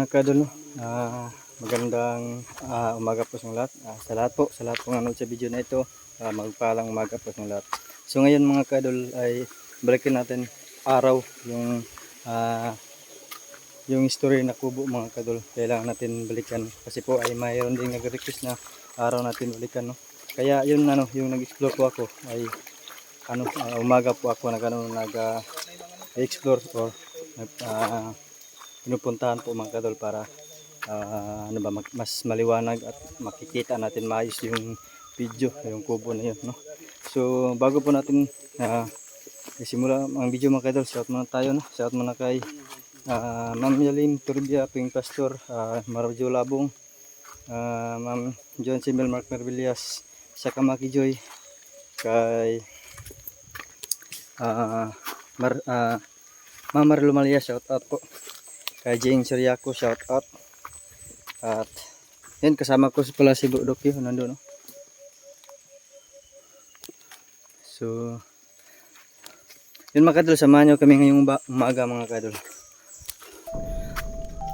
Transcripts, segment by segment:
Mga kadol? Ah, magandang ah, umaga po sa lahat. Ah, sa lahat po, sa lahat po nanood sa video na ito, ah, magpalang umaga po sa lahat. So ngayon mga kadol ay balikin natin araw yung ah, yung story na kubo mga kadol. Kailangan natin balikan kasi po ay mayroon din nag-request na araw natin balikan no. Kaya yun ano, yung nag-explore po ako ay ano ah, umaga po ako nag ano, nag ah, explore or ah, pinupuntahan po mga kadol para ah, ano ba mas maliwanag at makikita natin maayos yung video yung kubo na yun no? So bago po natin ah, isimula ang video mga kadol shout muna tayo no? Shout muna kay ah, Ma'am Yalim Turbia Ping Pastor uh, Marjo Labong ah, Ma'am John Simel Mark Mervillas sa Kamaki Joy kay ah Mar, ah, Ma'am Marlo Malia shout out po kay Jane Soriaco shout out. At yan kasama ko pala si Bro Dokyo nandun no? So yun mga kadol samahan nyo kami ngayong umaga mga kadol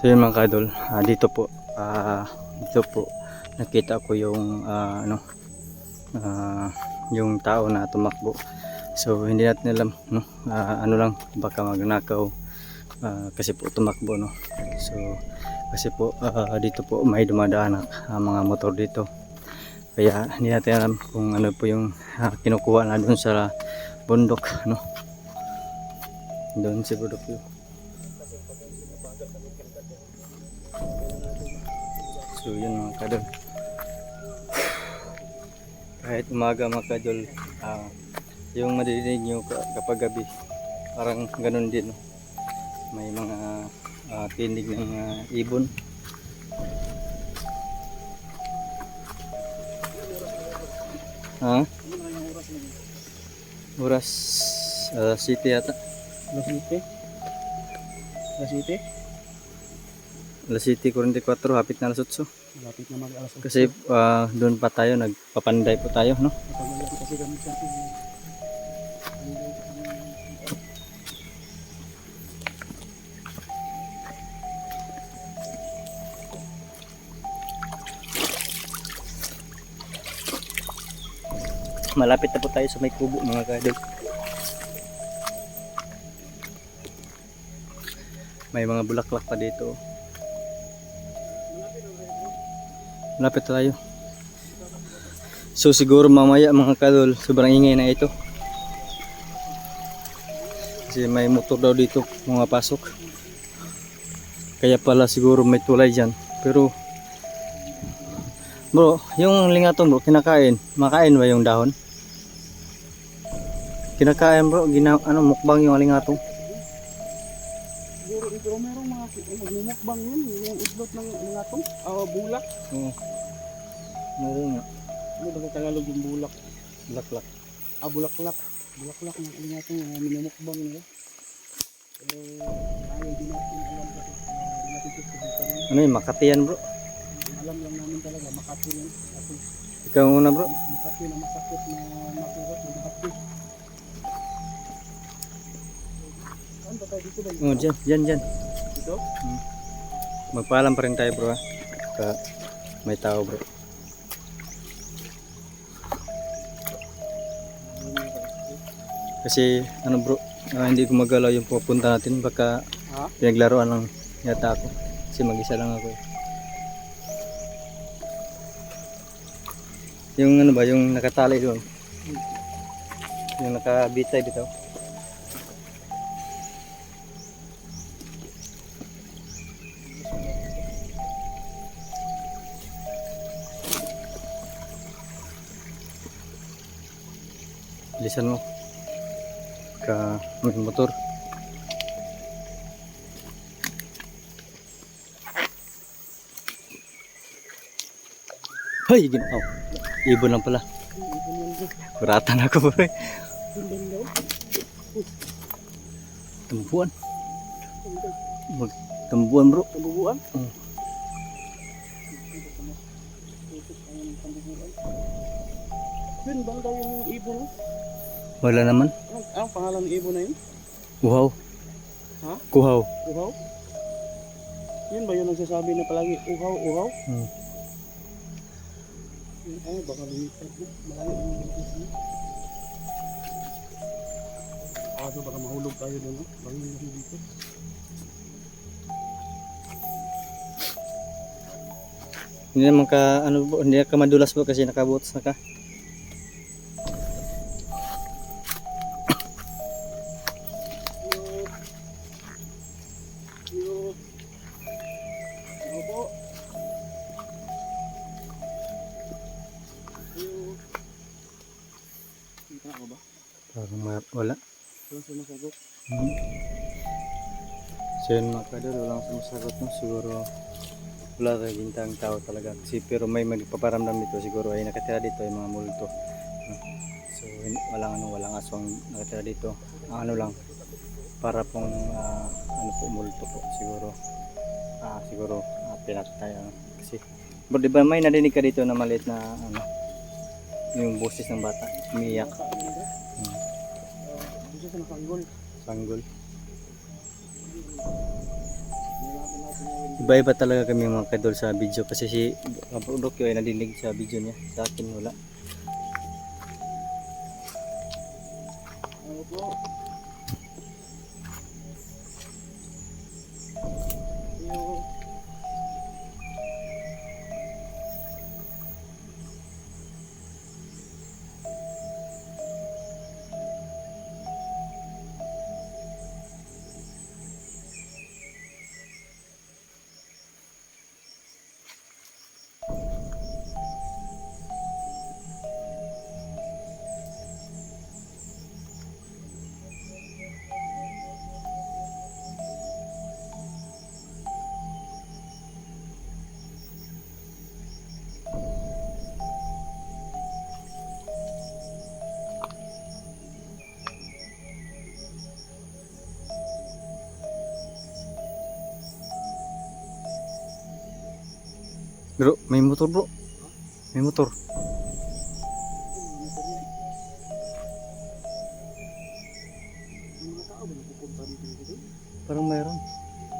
so yun mga kadol ah, dito po ah, dito po nakita ko yung ah, ano ah, yung tao na tumakbo. So hindi natin alam no? Ah, ano lang baka magnakaw Ah, kasi po tumakbo no? So kasi po ah, dito po may dumadaan na mga motor dito. Kaya hindi natin alam kung ano po yung ah, kinukuha na doon sa bundok no? Doon si bundok yun. So yun mga kadol. Kahit umaga mga kadol ah, yung maririnig nyo ka- kapag gabi parang ganun din no? May mga ah, tinig ng ah, ibon ha? oras uh, city yata Alas 7? Alas 7? alas city 44 hapit na alas 8 Malapit na mag alas 8. kasi ah, doon pa tayo nagpapanday po tayo no kasi kami sa malapit na po tayo sa may kubo mga kadol may mga bulaklak pa dito. Malapit tayo. So siguro mamaya mga kadol sobrang ingay na ito. Kasi may motor daw dito mga pasok. Kaya pala siguro may tulay dyan. Pero Bro, yung lingatong bro, kinakain. Makain ba yung dahon? Kinakain bro, gina, ano, mukbang yung lingatong. Siguro ito merong mga magmumukbang yun, yung udlot ng mga tong, ah, bulak. Oo. Meron nga. Ano ba Tagalog yung bulak? Laklak. Ah, bulaklak. Bulaklak ng mga tong, uh, minumukbang nila. Pero, ayaw din natin alam kasi, uh, natitip Ano yun, Makati yan bro. Alam lang namin talaga, Makati yan. Ikaw muna bro. Makati na masakit na makuha, na Makati. Oh, dyan, dyan, dyan. Dito? Magpaalam pa rin tayo bro ha. Ka may tao bro. Kasi ano bro, ah, hindi gumagalaw yung pupunta natin. Baka Ha? pinaglaruan lang yata ako. Kasi mag-isa lang ako eh. Yung ano ba, yung nakatali doon. Yung nakabitay dito. Bilisan mo. Ka may motor. Hoy, gin oh. Ibon lang pala. Kuratan ako bro. Tumbuan. Tumbuan bro. Tambubuan? Mm. Yun, bang daw yung ibon? Wala naman. Anong, anong pangalan ng ibon na yun? Uhaw. Ha? Kuhaw. Uhaw? Yun ba yung nagsasabi na palagi, uhaw, uhaw? Hmm. Ay, baka lumipad na. Malayo yung lumipad na. Kaso baka mahulog tayo doon, no? Na rin dito. Hindi naman ka, ano hindi ka madulas po kasi nakabutas na ka. Walang sumasagot no. Siguro wala tayo bintang tao talaga. Kasi pero may magpaparamdam dito siguro ay nakatira dito yung mga multo. So walang ano, walang aswang nakatira dito. Ang ano lang, para pong ah, ano po multo po siguro. Ah, siguro uh, pinatay ano. Kasi Bro, di ba may narinig ka dito na maliit na ano, yung boses ng bata, umiiyak, hmm, sanggol. Iba-iba talaga kami mga kadol sa video kasi si Kaprodok ay nadinig sa video niya. Sa akin wala. Ano po? Bro, may motor bro. May motor. Parang mayroon.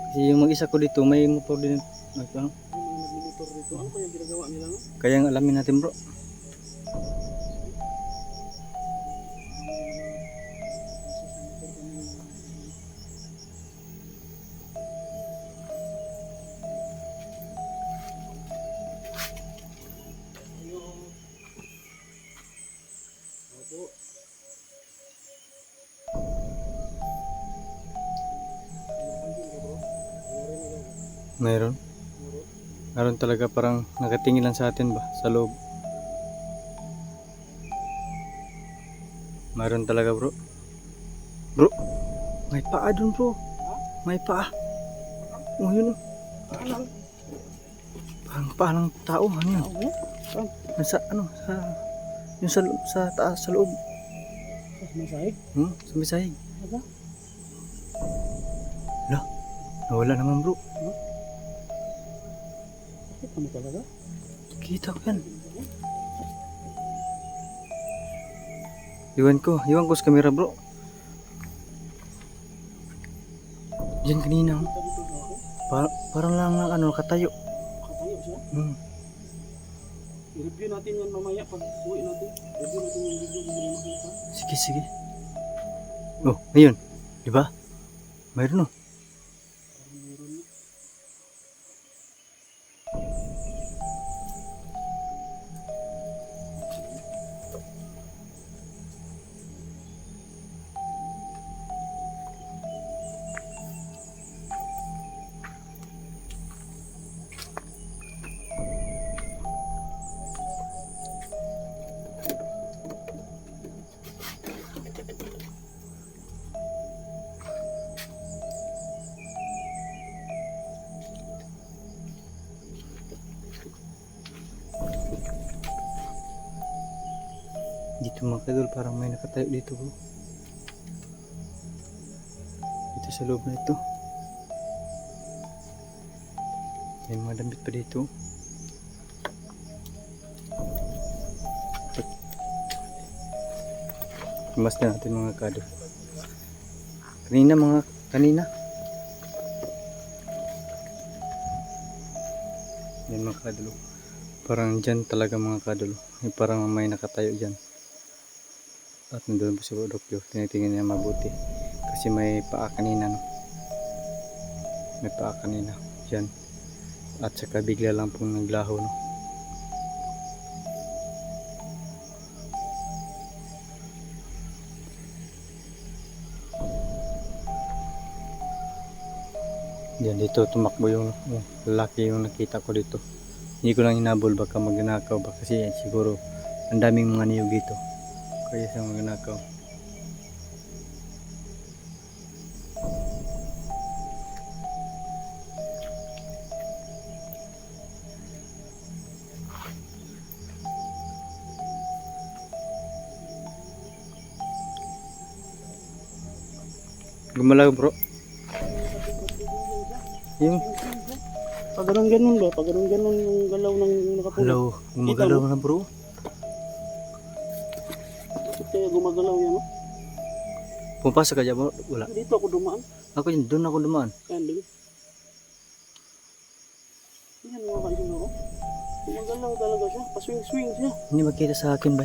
Kasi yung mag-isa ko dito may motor din. Ano? May nagmimitor dito. Ano kaya ginagawa nila? Kaya ang alamin natin bro. Mayroon. Mayroon talaga parang nakatingin lang sa atin ba sa loob. Mayroon talaga bro. Bro, may paa dun bro. May paa. Oh yun oh. Parang paa ng tao. Ano yun? Nasa ano sa yung sa, sa taas sa loob. Sa masahig? Hmm? Sa Bisayag. Ano? Wala. Nawala naman bro. Ano talaga? Kita ko yan. Iwan ko. Iwan ko sa camera bro. Diyan kanina. oh. Par- parang lang lang ano katayo. Katayo siya? Hmm. I-review natin yan mamaya pag uwi natin. Review natin yung video kung may makita. Sige sige. Oh, ayun. Di ba? Mayroon oh. Dito mga kadol, parang may nakatayo dito bro. Dito sa loob na ito. May mga damit pa dito. Imas na natin mga kadol. Kanina mga, kanina. Yan mga kadulo. Parang dyan talaga mga kadulo. Yung parang may nakatayo dyan. At nandun po si Dokyo. Tinitingnan niya mabuti. Kasi may paa kanina no. May paa kanina. Dyan. At saka bigla lang pong naglaho no. Yan dito tumakbo yung oh, lalaki yung nakita ko dito. Hindi ko lang hinabol baka magnakaw ba kasi siguro ang daming mga niyog dito. Kaya siya magnakaw. Gumalaw bro. Yung Pag ganun ganun ba? Pag ganun ganun yung galaw ng nakapulo. Hello, gumagalaw na bro. Pumapasok ka dyan? Wala. Dito ako dumaan. Ako yun, doon ako dumaan. Yan, dali. Yan mga kaibigan ko. Gumagalaw talaga siya. Paswing-swing siya. Hindi magkita sa akin ba?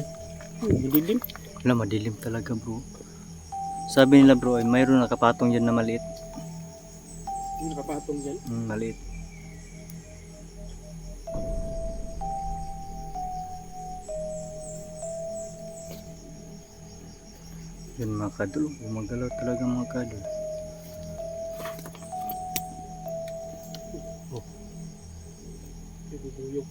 Hmm, dilim. Wala, madilim talaga bro. Sabi nila bro, ay mayroon nakapatong dyan na maliit. Yung nakapatong dyan. Mm, maliit. Yan mga kadul, gumagalaw talaga mga kadul. Bubuyog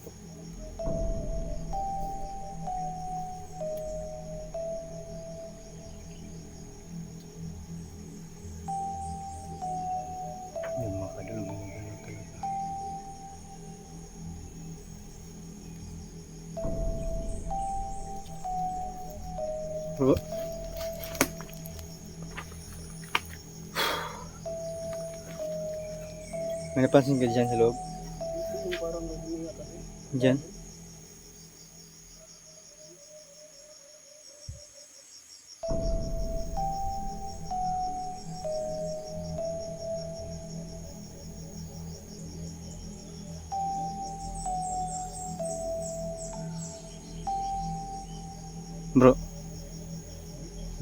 May napansin ka dyan sa loob? Dyan? Bro.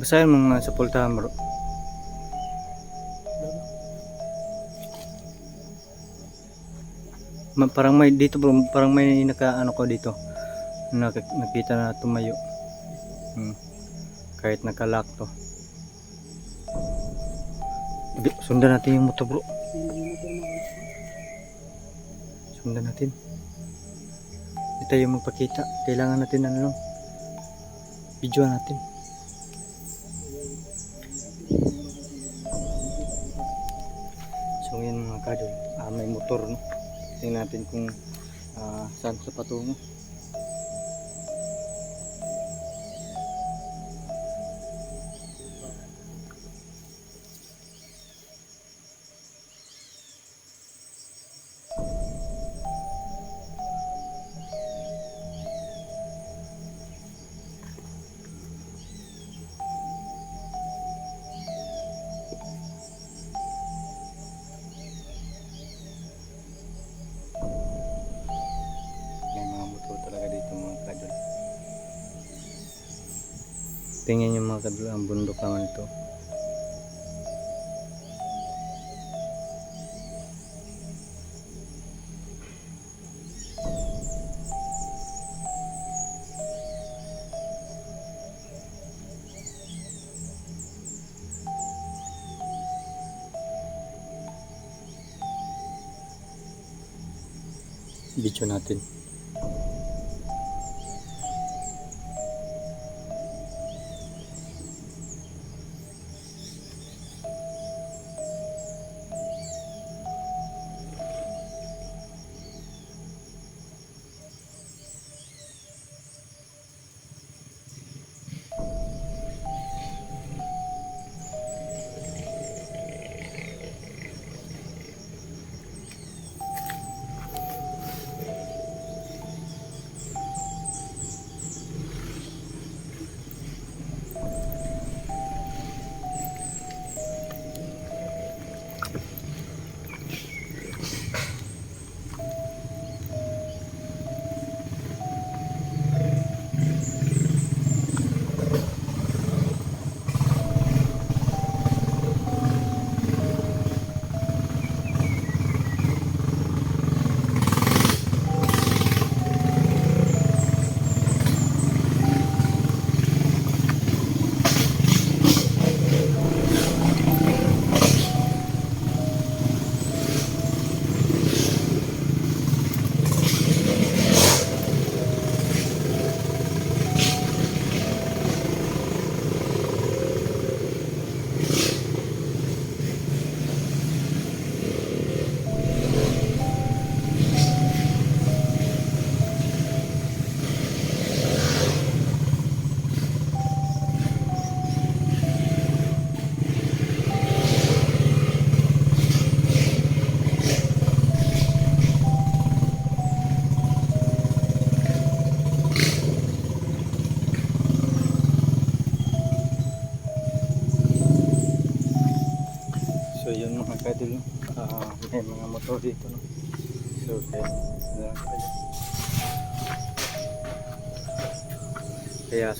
Basahin mo nga sa pultahan bro. Ma- parang may dito bro, parang may naka ano ko dito. Nak nakita na tumayo. Hmm. Kahit nakalock to. Sundan natin yung motor bro. Sundan natin. Hindi tayo magpakita. Kailangan natin ano lang. Video natin. So yun mga kadol. Ah, may motor no. Tingnan natin kung ah, saan sa patungo. Tingnan yung mga kadol, ang bundok naman ito. Video natin.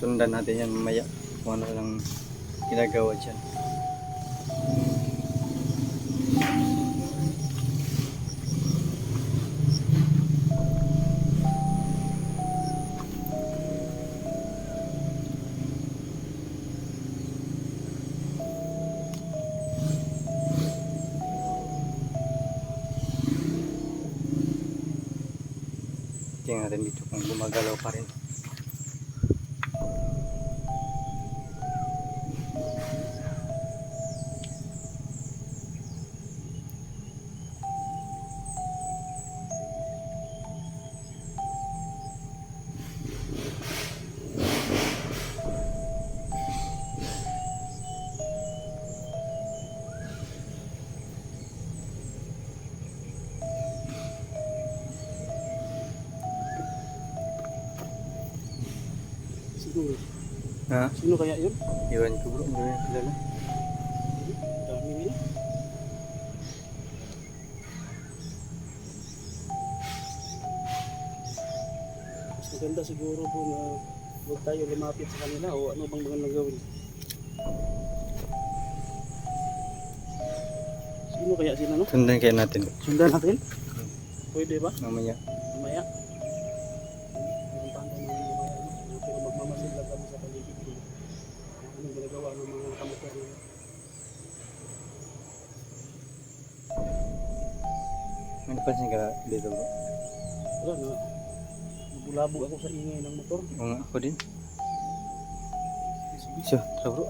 Sundan natin yan mamaya kung ano lang ginagawa dyan. Tingnan natin dito kung gumagalaw pa rin. Ha? Sino kaya yun? Iwan ko bro, hindi ko kilala. Dami nila. Mas maganda siguro po na huwag tayo lumapit sa kanila o ano bang magandang gawin. Sino kaya sila no? Sundan kaya natin Sundan natin? Pwede ba? Mamaya. Dito bro? Wala na. Nabulabog ako sa ingay ng motor. Oo nga, ako din. So, bro.